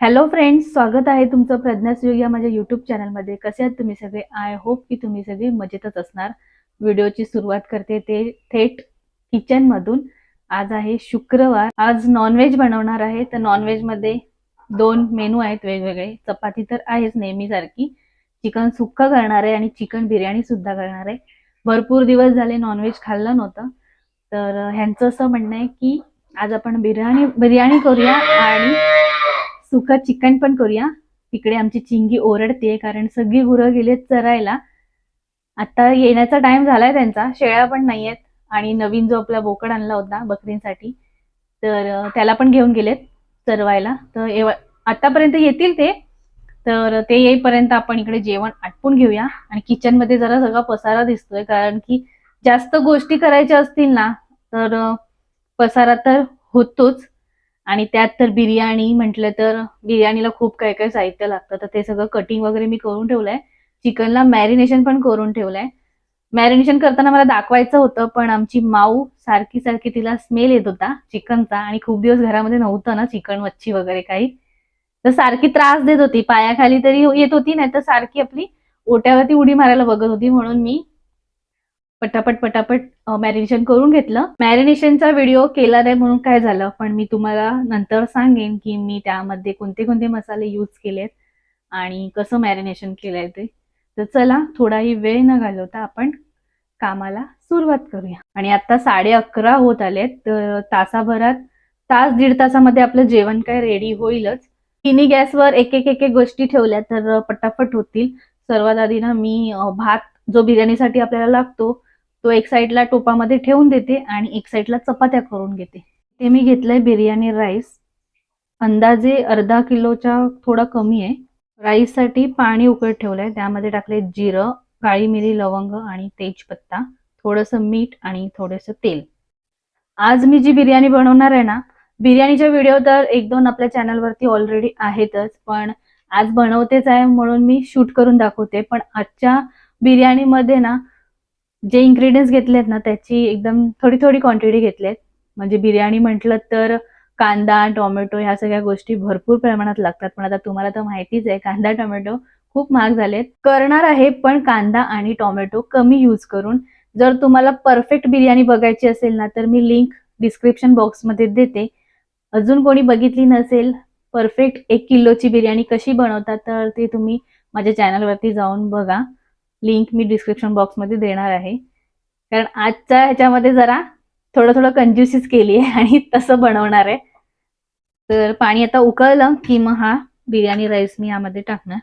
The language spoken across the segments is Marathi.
हॅलो फ्रेंड्स स्वागत आहे तुमचं प्रज्ञासयोग या माझ्या युट्यूब चॅनलमध्ये कसे आहात तुम्ही सगळे? आय होप की तुम्ही सगळे मजेतच असणार. व्हिडिओची सुरुवात करते ते थेट किचनमधून आज आहे शुक्रवार. आज नॉनव्हेज बनवणार आहे. तर नॉनव्हेजमध्ये दोन मेनू आहेत वेगवेगळे. चपाती तर आहेच नेहमीसारखी. चिकन सुक्का करणार आहे आणि चिकन बिर्याणी सुद्धा करणार आहे. भरपूर दिवस झाले नॉनव्हेज खाल्लं नव्हतं. तर ह्यांचं असं म्हणणं आहे की आज आपण बिर्याणी बिर्याणी करूया आणि सुका चिकन पण करूया. तिकडे आमची चिंगी ओरडते कारण सगळी गुरं गेलेत चरायला. आता येण्याचा टाइम झालाय त्यांचा. शेळ्या पण नाहीयेत. आणि नवीन जो आपला बोकड आणला होता बकरींसाठी तर त्याला पण घेऊन गेलेत चरवायला. तर एव आतापर्यंत येतील ते. तर ते येईपर्यंत आपण इकडे जेवण आटपून घेऊया. आणि किचनमध्ये जरा सगळा पसारा दिसतोय कारण की जास्त गोष्टी करायच्या असतील ना तर पसारा तर होतोच. आणि त्यात तर बिर्याणी म्हटलं तर बिर्याणीला खूप काय काय साहित्य लागतं. तर ते सगळं कटिंग वगैरे मी करून ठेवलंय. चिकनला मॅरिनेशन पण करून ठेवलंय. मॅरिनेशन करताना मला दाखवायचं होतं पण आमची माऊ सारखी सारखी तिला स्मेल येत होता चिकनचा आणि खूप दिवस घरामध्ये नव्हतं ना चिकन मच्छी वगैरे काही. तर सारखी त्रास देत होती. पायाखाली तरी येत होती नाही तर सारखी आपली ओट्यावरती उडी मारायला बघत होती म्हणून मी पटापट पटापट मॅरिनेशन करून घेतलं. मॅरिनेशनचा व्हिडिओ केला नाही म्हणून काय झालं? पण मी तुम्हाला नंतर सांगेन की मी त्यामध्ये कोणते कोणते मसाले यूज केलेत आणि कसं मॅरिनेशन केलंय ते. तर चला थोडाही वेळ न घालवता आपण कामाला सुरुवात करूया. आणि आता साडे अकरा होत आलेत तर तासाभरात तास दीड तासामध्ये आपलं जेवण काय रेडी होईलच. तिन्ही गॅसवर एक एक एक एक गोष्टी ठेवल्या तर पटापट होतील. सर्वात आधी ना मी भात जो बिर्याणीसाठी आपल्याला लागतो तो एक साईडला टोपामध्ये ठेवून देते आणि एक साईडला चपात्या करून घेते. ते मी घेतलंय बिर्याणी राईस. अंदाजे अर्धा किलोच्या थोडा कमी आहे. राईससाठी पाणी उकळत ठेवलंय. त्यामध्ये टाकले जिरं काळी मिरी लवंग आणि तेजपत्ता थोडंसं मीठ आणि थोडंसं तेल. आज मी जी बिर्याणी बनवणार आहे ना बिर्याणीच्या व्हिडिओ तर एक दोन आपल्या चॅनलवरती ऑलरेडी आहेतच पण आज बनवतेच आहे म्हणून मी शूट करून दाखवते. पण आजच्या बिर्याणीमध्ये ना जे इन्ग्रेडियंट्स घेतलेत ना त्याची एकदम थोडी थोडी क्वांटिटी घेतलेत. म्हणजे बिर्याणी म्हटलं तर कांदा टोमॅटो ह्या सगळ्या गोष्टी भरपूर प्रमाणात लागतात. पण आता तुम्हाला तर माहितीच आहे कांदा टोमॅटो खूप महाग झालेत. करणार आहे पण कांदा आणि टोमॅटो कमी यूज करून. जर तुम्हाला परफेक्ट बिर्याणी बघायची असेल ना तर मी लिंक डिस्क्रिप्शन बॉक्समध्ये देते. अजून कोणी बघितली नसेल परफेक्ट एक किलोची बिर्याणी कशी बनवतात तर ते तुम्ही माझ्या चॅनलवरती जाऊन बघा. लिंक मी डिस्क्रिप्शन बॉक्समध्ये देणार आहे. कारण आजच्या ह्याच्यामध्ये जरा थोडं थोडं कंज्युसीस केली आहे आणि तसं बनवणार आहे. तर पाणी आता उकळलं की मग हा बिर्याणी राईस मी यामध्ये टाकणार.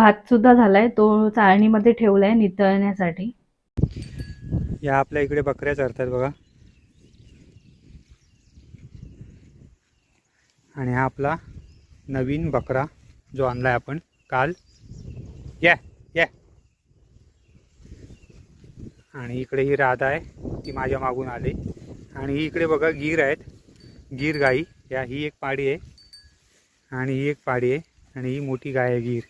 भात सुद्धा झालाय तो चाळणीमध्ये ठेवलाय नितळण्यासाठी. या आपल्या इकडे बकऱ्या चरतात बघा. आणि हा आपला नवीन बकरा जो आणलाय आपण काल. या या. आणि इकडे ही राधा आहे ती माझ्या मागून आली. आणि ही इकडे बघा गीर आहेत गीर गाई या ही एक पाडी आहे. आणि ही एक पाडी आहे आणि ही मोठी गाय आहे गीर.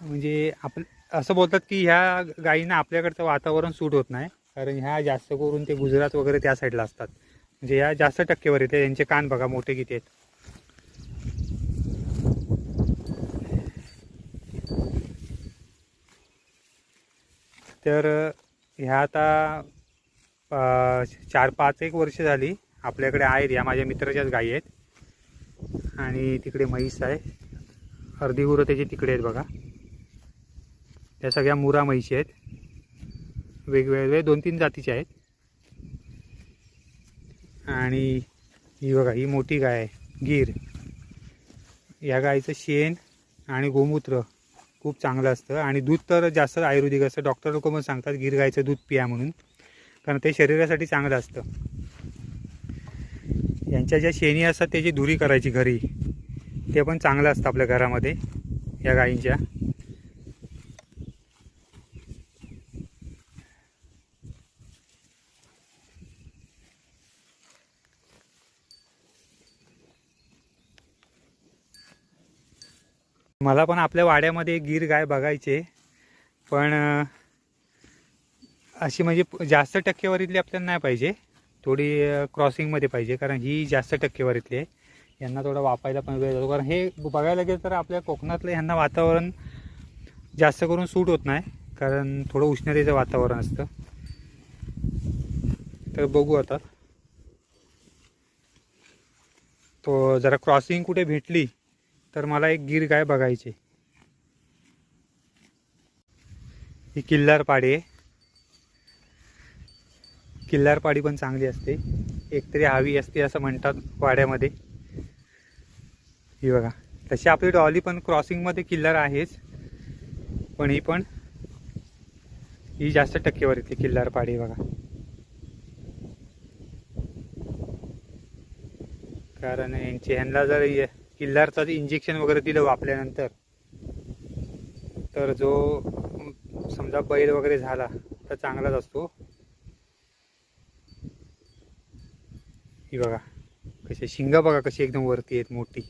म्हणजे आप असं बोलतात की ह्या गायींना आपल्याकडचं वातावरण सूट होत नाही. कारण ह्या जास्त करून ते गुजरात वगैरे त्या साईडला असतात. म्हणजे ह्या जास्त टक्केवर येते. यांचे कान बघा मोठे किती आहेत. तर ह्या आता चार पाच एक वर्ष झाली आपल्याकडे आहेत. या माझ्या मित्राच्याच गायी आहेत. आणि तिकडे म्हैस आहे. अर्धी गुरं त्याची तिकडे आहेत बघा. त्या सगळ्या मुरा म्हैशी आहेत. वेगवेगळे दोन तीन जातीचे आहेत. आणि ही बघा ही मोठी गाय आहे गीर. या गायचं शेण आणि गोमूत्र खूप चांगलं असतं. आणि दूध तर जास्त आयुर्वेदिक असतं. डॉक्टर लोक पण सांगतात गीर गाईचं दूध पिया म्हणून. कारण ते शरीरासाठी चांगलं असतं. यांच्या ज्या शेणी असतात त्याची धुरी करायची घरी. ते पण चांगलं असतं आपल्या घरामध्ये या गायींच्या. मला पण आपल्या वाड्यामध्ये गीर गाय बघायचे. पण अशी म्हणजे जास्त टक्केवारीतली आपल्याला नाही पाहिजे. थोडी क्रॉसिंगमध्ये पाहिजे. कारण ही जास्त टक्केवारीतली आहे. यांना थोडं वापायला पण वेळ जातो. कारण हे बघायला गेलं तर आपल्या कोकणातलं ह्यांना वातावरण जास्त करून सूट होत नाही. कारण थोडं उष्णतेचं वातावरण असतं. तर बघू आता. तो जरा क्रॉसिंग कुठे भेटली तर मला एक गीर गाय बघायची. ही किल्लारपाडी आहे. किल्लारपाडी पण चांगली असते. एकतरी हवी असते असं म्हणतात वाड्यामध्ये. ही बघा. तशी आपली डॉली पण क्रॉसिंगमध्ये किल्लार आहेच. पण ही पण ही जास्त टक्केवारीतली किल्लार पाडी बघा. कारण यांचे ह्यांना जर किल्लारचं इंजेक्शन वगैरे दिलं वापल्यानंतर तर जो समजा बैल वगैरे झाला तर चांगलाच असतो. ही बघा कशी शिंग बघा कशी एकदम वरती आहेत मोठी.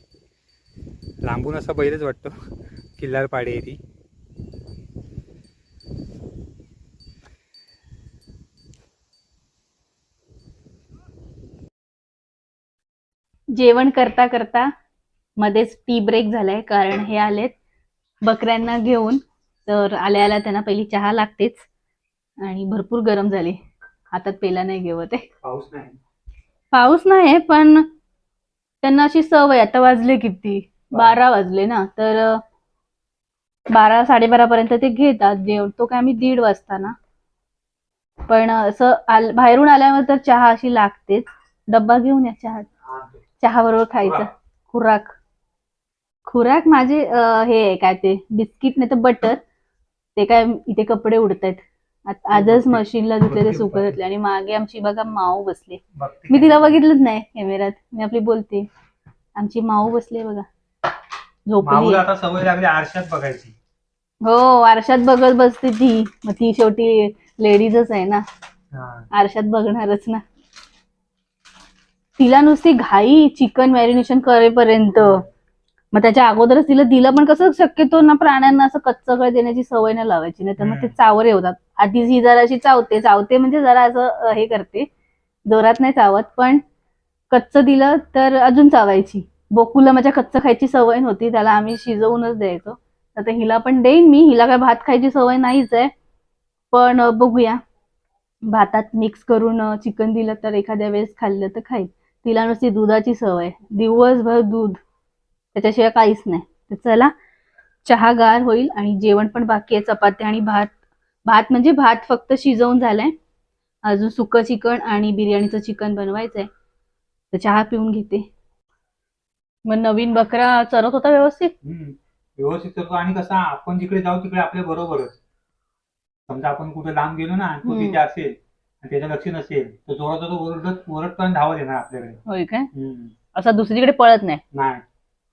लांबून असा बैलच वाटतो किल्लार पाडी आहे ती जेवण करता करता मध्येच टी ब्रेक झालाय कारण हे आलेत बकऱ्यांना घेऊन. तर आल्या आल्या त्यांना पहिली चहा लागतेच. आणि भरपूर गरम झाली. हातात पेला नाही घेवत आहे. पाऊस नाही. पाऊस नाही पण त्यांना अशी सवय आता वाजले किती? बारा वाजले ना. तर बारा साडेबारा पर्यंत ते घेतात. जेवतो काय आम्ही दीड वाजता ना. पण असं आल बाहेरून आल्यावर तर चहा अशी लागतेच. डब्बा घेऊन या चहा चहा बरोबर खायचं. खुराक. खुराक माझे अं, हे आहे काय ते बिस्किट नाही तर बटर ते काय इथे कपडे उडतायत. आत- आजच मशीनला धुतले ते सुकत घातले आणि मागे आमची बघा माऊ बसली. मी तिला बघितलंच नाही कॅमेऱ्यात मी आपली बोलते. आमची माऊ बसली बघा. झोपली माऊला आता सवय लागली आरशात बघायची. हो आरशात बघत बसते ती. मग ती शेवटी लेडीजच आहे ना. आरशात बघणारच ना. तिला नुसती घाई चिकन मॅरिनेशन करेपर्यंत. मग त्याच्या अगोदरच तिला दिलं पण कसं शक्यतो ना प्राण्यांना असं कच्चं कळ देण्याची सवय नाही लावायची नाही तर मग ते. चावरे होतात. आधीच ही जराशी चावते चावते म्हणजे जरा असं हे करते. जोरात नाही चावत पण कच्चं दिलं तर अजून चावायची. बोकूला माझ्या कच्चं खायची सवय नव्हती त्याला आम्ही शिजवूनच द्यायचो. आता हिला पण देईन मी हिला काय भात खायची सवय नाहीच आहे. पण बघूया. भातात मिक्स करून चिकन दिलं तर एखाद्या वेळेस खाल्लं तर खाईल तिला नुसती दुधाची सवय दिवसभर दूध. त्याच्याशिवाय काहीच नाही. तर चला चहा गार होईल आणि जेवण पण बाकी आहे चपात्या आणि भात. भात म्हणजे भात फक्त शिजवून झालाय. अजून सुकं चिकन आणि बिर्याणीचं चिकन बनवायचंय. तर चहा पिऊन घेते. मग नवीन बकरा चरत होता व्यवस्थित. व्यवस्थित करतो आणि कसं आपण जिकडे जाऊ तिकडे आपल्या बरोबरच. समजा आपण कुठे लांब गेलो ना तो. तिथे असेल आणि त्याचं लक्ष नसेल तर जोरात ओरडत ओरडपर्यंत धावत येणार आपल्याकडे. होय काय. असा दुसरीकडे पळत नाही.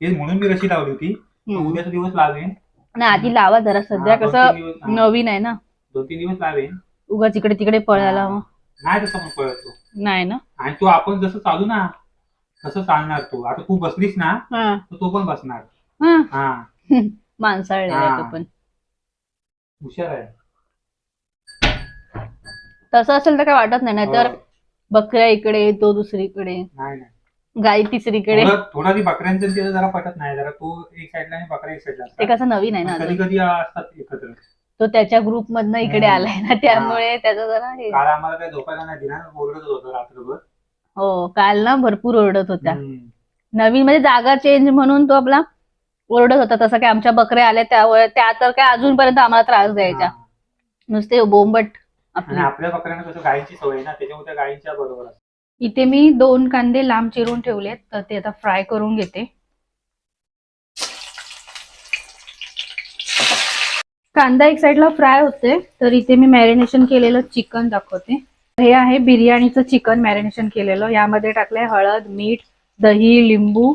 तेच म्हणून मी कशी लावली होती. उद्याचा दिवस लावेन नाही आधी लावा जरा सध्या हा, दोन कसं तीन दिवस- हा, नवीन आहे ना. दोन तीन दिवस लावेन उगाच इकडे तिकडे पळायला मग. नाही तसं पण पळतो नाही ना? आणि तो आपण जसं चालू ना तसं चालणार तो. आता तू बसलीस ना हा. तर तो पण बसणार. हा. हा. माणसाळलेला आहे तो हा. पण. हुशार आहे. तसं असेल तर काय वाटत नाही नाहीतर हो. बकऱ्या इकडे तो दुसरीकडे. नाही नाही. गाई तिसरीकडे. थोडं थोडा ती बकऱ्यांचं तिथं जरा पटत नाही. जरा तो एक साईडला आणि बकरा एक साईडला ते कसं नवीन आहे ना कधी अजून. कधी असतात एकत्र. तो त्याच्या ग्रुप मधनं इकडे हम्म. आलाय ना त्यामुळे त्याचं जरा हे. काल आम्हाला काही झोपायला नाही दिला ओरडत होतं रात्रभर. हो काल ना भरपूर ओरडत होता हम्म. नवीन म्हणजे जागा चेंज म्हणून तो आपला ओरडत होता. तसं काय आमच्या बकऱ्या आल्या त्यावर त्या तर काय अजूनपर्यंत आम्हाला त्रास द्यायच्या हा. नुसते बोंबट आणि आपली. आपल्या बकऱ्यांना कसं गायीची सवय आहे ना त्याच्यामुळे त्या गायीच्या बरोबर असतात. इथे मी दोन कांदे लांब चिरून ठेवलेत तर ते आता फ्राय करून घेते. कांदा एक साईडला फ्राय होते तर इथे मी मॅरिनेशन केलेलं चिकन दाखवते. हे आहे बिर्याणीचं चिकन मॅरिनेशन केलेलं. यामध्ये टाकलंय हळद मीठ दही लिंबू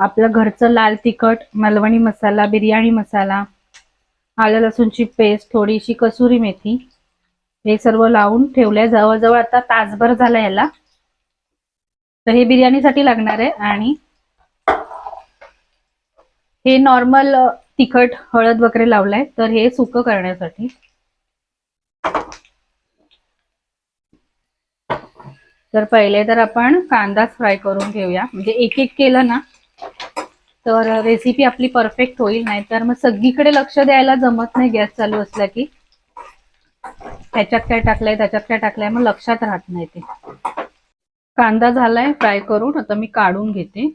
आपलं घरचं लाल तिखट मालवणी मसाला बिर्याणी मसाला आलं लसूणची पेस्ट थोडीशी कसुरी मेथी. हे सर्व लावून ठेवलंय. जवळजवळ आता तासभर झाला याला. तर हे बिर्याणीसाठी लागणार आहे आणि हे नॉर्मल तिखट हळद वगैरे लावलंय. तर हे सुकं करण्यासाठी. तर पहिले तर आपण कांदाच फ्राय करून घेऊया. म्हणजे एक एक केलं ना तर रेसिपी आपली परफेक्ट होईल. नाही तर मग सगळीकडे लक्ष द्यायला जमत नाही. गॅस चालू असला की. त्याच्यात काय टाकलंय त्याच्यात काय टाकलंय मग लक्षात राहत नाही ते. कांदा झालाय फ्राय करून. आता मी काढून घेते.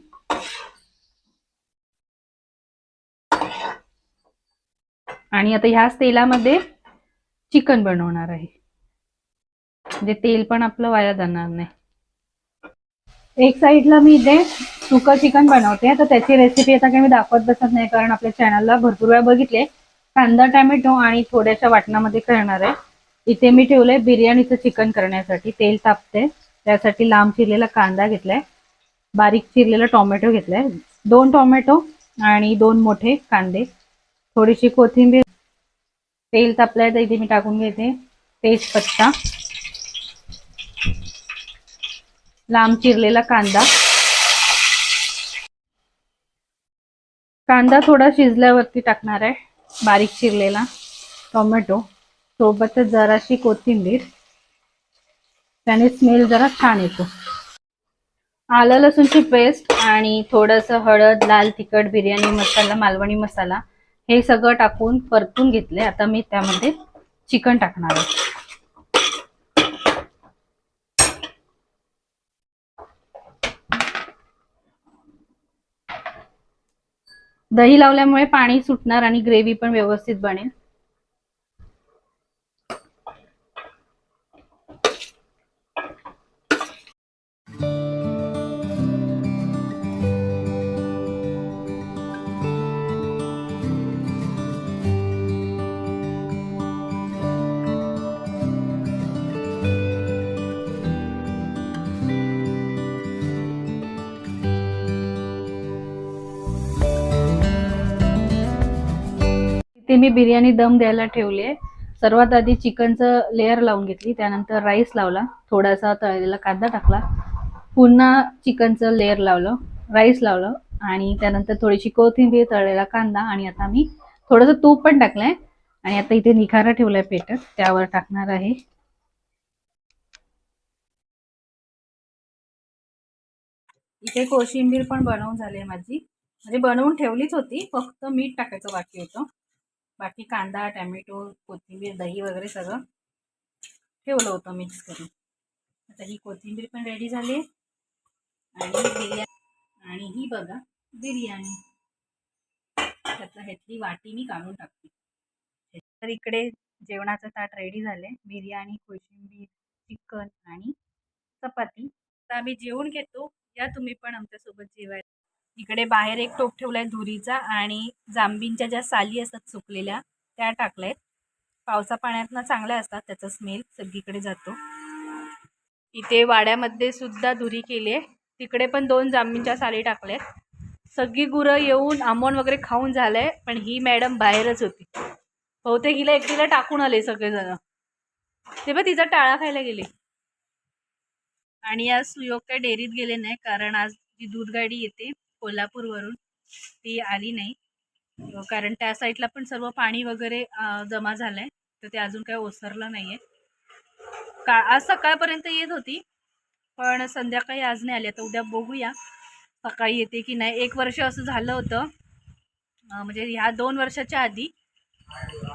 आणि आता ह्याच तेलामध्ये चिकन बनवणार आहे. म्हणजे तेल पण आपलं वाया जाणार नाही. एक साईडला मी इथे सुकं चिकन बनवते. तर त्याची रेसिपी आता काही मी दाखवत बसत नाही कारण आपल्या चॅनलला भरपूर वेळा बघितले. कांदा टॅमॅटो आणि थोड्याशा वाटणामध्ये करणार आहे. इथे मी ठेवलंय बिर्याणीचं चिकन करण्यासाठी. तेल तापते त्यासाठी लांब चिरलेला कांदा घेतलाय. बारीक चिरलेला टोमॅटो घेतलाय. दोन टोमॅटो आणि दोन मोठे कांदे. थोडीशी कोथिंबीर तेल तापलंय तर इथे मी टाकून घेते. तेजपत्ता. लांब चिरलेला कांदा. कांदा थोडा शिजल्यावरती टाकणार आहे. बारीक चिरलेला टोमॅटो. सोबतच जराशी कोथिंबीर. त्याने स्मेल जरा छान येतो. आलं लसूणची पेस्ट आणि थोडंसं हळद लाल तिखट बिर्याणी मसाला मालवणी मसाला हे सगळं टाकून परतून घेतले. आता मी त्यामध्ये चिकन टाकणार आहे. दही लावल्यामुळे पाणी सुटणार आणि ग्रेव्ही पण व्यवस्थित बनेल. ते मी बिर्याणी दम द्यायला ठेवले सर्वात आधी चिकनचं लेअर लावून घेतली त्यानंतर राईस लावला थोडासा तळलेला कांदा टाकला पुन्हा चिकनचं लेअर लावलं राईस लावलं आणि त्यानंतर थोडीशी कोथिंबीर तळलेला कांदा आणि आता मी थोडंसं तूप पण टाकलंय आणि आता इथे निखारा ठेवलाय पेटत त्यावर टाकणार आहे. इथे कोशिंबीर पण बनवून झाली आहे माझी. म्हणजे बनवून ठेवलीच होती फक्त मीठ टाकायचं बाकी होतं. बाकी कांदा टॅमॅटो कोथिंबीर दही वगैरे सगळं ठेवलं होतं मिक्स करून. आता ही कोथिंबीर पण रेडी झाली. आणि बिर्याणी आणि ही बघा बिर्याणी. त्यातला ह्यातली वाटी मी काढून टाकते. तर इकडे जेवणाचं ताट रेडी झाले बिर्याणी कोशिंबीर चिकन आणि चपाती. तर आम्ही जेवण घेतो. या तुम्ही पण आमच्यासोबत जेवायला. इकडे बाहेर एक टोप ठेवलाय धुरीचा आणि जांबींच्या ज्या साली असतात सुकलेल्या त्या टाकल्यात पावसा पाण्यातनं चांगल्या असतात त्याचा स्मेल सगळीकडे जातो. इथे वाड्यामध्ये सुद्धा धुरी केली आहे. तिकडे पण दोन जांबींच्या साली टाकल्यात सगळी गुरं येऊन आंबोण वगैरे खाऊन झालंय पण ही मॅडम बाहेरच होती. बहुतेक हिला एकटीला टाकून आले सगळेजण. ते पण तिचा टाळा खायला गेले. आणि आज सुयोग काय डेअरीत गेले नाही कारण आज जी दूध गाडी येते कोल्हापूरवरून ती आली नाही. कारण त्या साईडला पण सर्व पाणी वगैरे जमा झालं आहे तर ते अजून काही ओसरलं नाही आहे का आज सकाळपर्यंत येत होती. पण संध्याकाळी आज नाही आली. आता उद्या बघूया. सकाळी येते की नाही. एक वर्ष असं झालं होतं. म्हणजे ह्या दोन वर्षाच्या आधी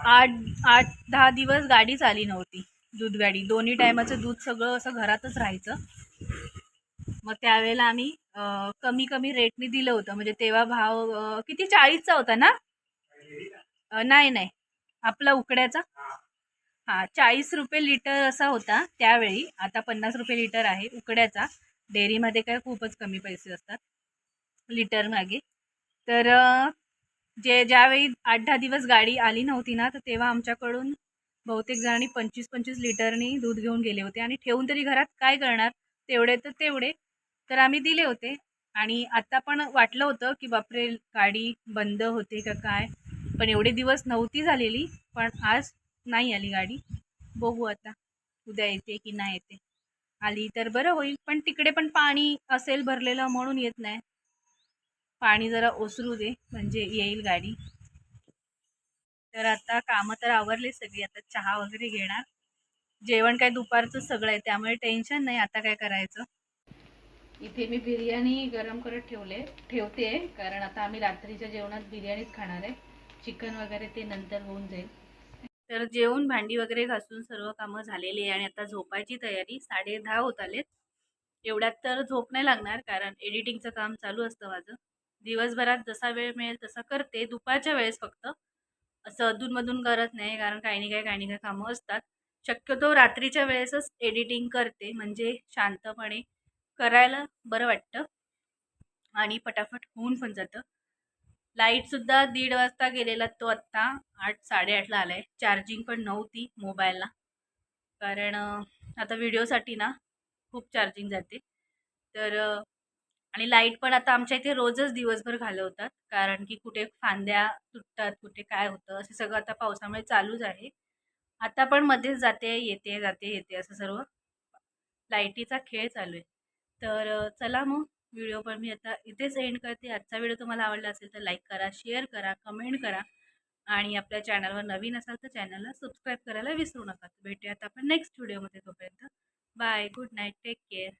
आठ आठ दहा दिवस गाडीच आली नव्हती. दूध गाडी. दोन्ही टायमाचं दूध सगळं असं घरातच राहायचं. मग त्यावेळेला आम्ही कमी कमी रेटने दिलं होतं. म्हणजे तेव्हा भाव किती? चाळीसचा होता ना? नाही नाही. आपला उकड्याचा. हां चाळीस रुपये लिटर असा होता त्यावेळी. आता पन्नास रुपये लिटर आहे उकड्याचा. डेअरीमध्ये काय खूपच कमी पैसे असतात लिटर मागे. तर जे ज्यावेळी आठ दहा दिवस गाडी आली नव्हती ना तर तेव्हा आमच्याकडून बहुतेक जणांनी पंचवीस पंचवीस लिटरनी दूध घेऊन गेले होते. आणि ठेवून तरी घरात काय करणार? तेवढे तर तेवढे. तर आम्ही दिले होते. आणि आता पण वाटलं होतं की बापरे गाडी बंद होते का काय? पण एवढे दिवस नव्हती झालेली पण आज नाही आली गाडी. बघू आता उद्या येते की नाही येते. आली तर बरं होईल पण तिकडे पण पाणी असेल भरलेलं म्हणून येत नाही. पाणी जरा ओसरू दे म्हणजे येईल गाडी. तर आता कामं तर आवरले सगळी आता चहा वगैरे घेणार. जेवण काय दुपारचं सगळं आहे त्यामुळे टेन्शन नाही आता काय करायचं? इथे मी बिर्याणी गरम करत ठेवले ठेवते कारण आता आम्ही रात्रीच्या जेवणात बिर्याणीच खाणार आहे. चिकन वगैरे ते नंतर होऊन जाईल. तर जेवण भांडी वगैरे घासून सर्व कामं झालेली आहे आणि आता झोपायची तयारी साडे दहा होत आलेत. एवढ्यात तर झोप नाही लागणार कारण एडिटिंगचं काम चालू असतं माझं. दिवसभरात जसा वेळ मिळेल तसा करते दुपारच्या वेळेस फक्त. असं अधूनमधून करत नाही कारण काही नाही काही काही नाही काही कामं असतात. शक्यतो रात्रीच्या वेळेसच एडिटिंग करते म्हणजे शांतपणे करायला बरं वाटतं. आणि पटाफट होऊन पण जातं. लाईटसुद्धा दीड वाजता गेलेला तो आत्ता आठ साडेआठला आला आहे चार्जिंग पण नव्हती मोबाईलला कारण आता व्हिडिओसाठी ना खूप चार्जिंग जाते. तर आणि लाइट पण आता आमच्या इथे रोजच दिवसभर घालवतात. कारण की कुठे फांद्या तुटतात कुठे काय होतं असं सगळं आता पावसामुळे चालूच आहे. आता पण मध्येच जाते येते जाते येते असं सर्व. लाईटीचा खेळ चालू आहे. तर चला मग व्हिडिओ पण मी आता इथेच एंड करते. आजचा व्हिडिओ तुम्हाला आवडला असेल तर लाईक करा शेअर करा कमेंट करा आणि आपल्या चॅनलवर नवीन असाल तर चॅनलला सबस्क्राईब करायला विसरू नका. भेटूयात आपण नेक्स्ट व्हिडिओमध्ये तोपर्यंत. Bye good night take care